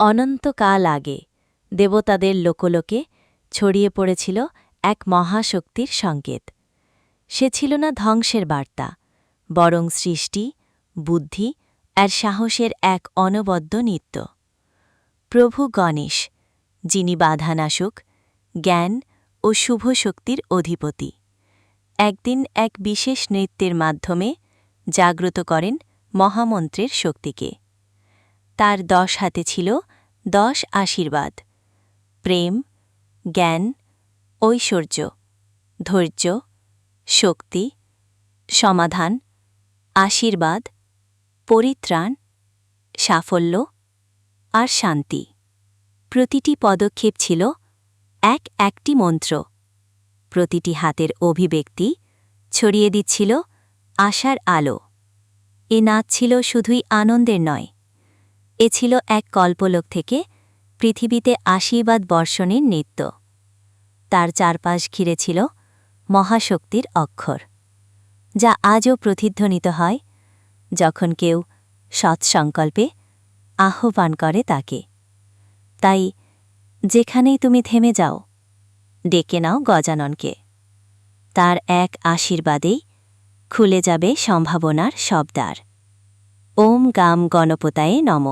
অনন্তকাল আগে দেবতাদের লোকলোকে ছড়িয়ে পড়েছিল এক মহাশক্তির সংকেত। সে ছিল না ধ্বংসের বার্তা, বরং সৃষ্টি, বুদ্ধি আর সাহসের এক অনবদ্য নিত্য। প্রভু গণেশ, যিনি বাধানাশক, জ্ঞান ও শুভ শক্তির অধিপতি, একদিন এক বিশেষ নৃত্যের মাধ্যমে জাগ্রত করেন মহামন্ত্রের শক্তিকে। তার দশ হাতে ছিল দশ আশীর্বাদ। প্রেম, জ্ঞান, ঐশ্বর্য, ধৈর্য, শক্তি, সমাধান, আশীর্বাদ, পরিত্রাণ, সাফল্য আর শান্তি। প্রতিটি পদক্ষেপ ছিল এক একটি মন্ত্র। প্রতিটি হাতের অভিব্যক্তি ছড়িয়ে দিচ্ছিল আশার আলো। এ নাচ ছিল শুধুই আনন্দের নয় এ ছিল এক কল্পলোক থেকে পৃথিবীতে আশীর্বাদ বর্ষণের নৃত্য। তার চারপাশ ঘিরে ছিল মহাশক্তির অক্ষর, যা আজও প্রতিধ্বনিত হয় যখন কেউ সৎসংকল্পে আহ্বান করে তাকে। তাই, যেখানেই তুমি থেমে যাও, ডেকে নাও গজাননকে। তার এক আশীর্বাদেই খুলে যাবে সম্ভাবনার শব্দার ওম গাম গণপতায়ে নম।